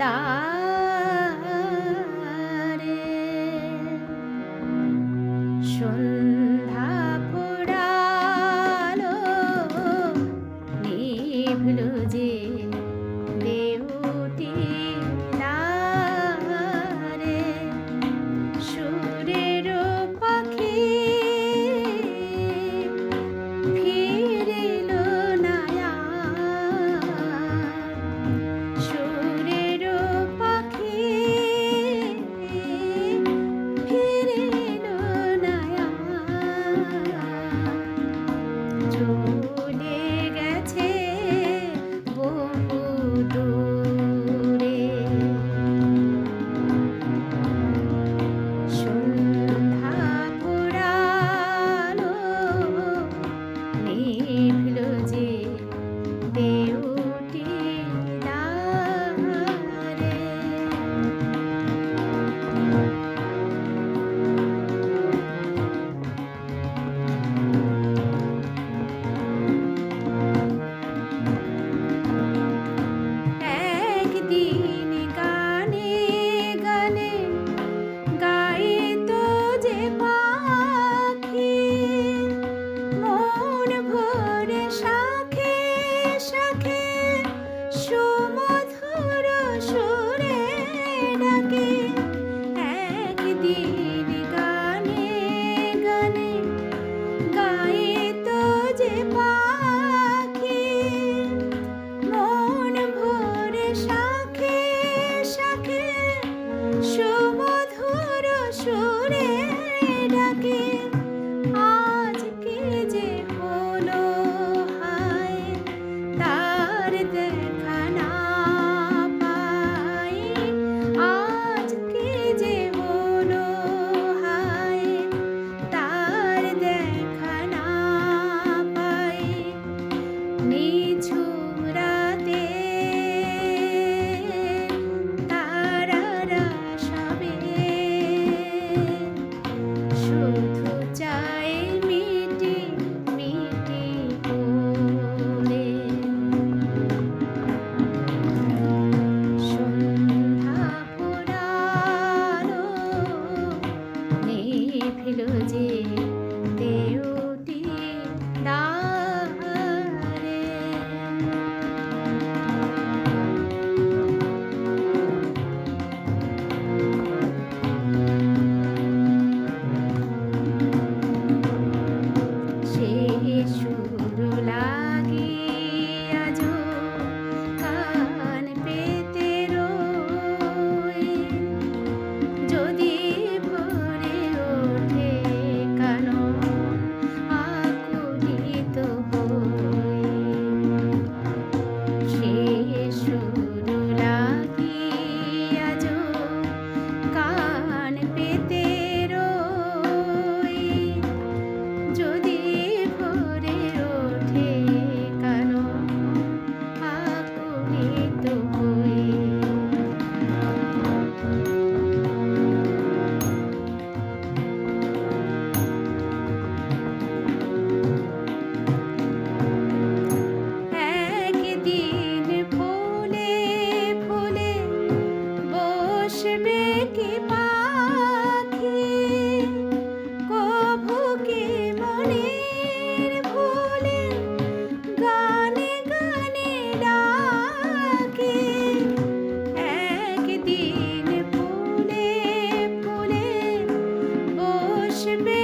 দারে। সন্ধ্যা ফোড়ালো নিভলো যে 这 রাখিল যে should be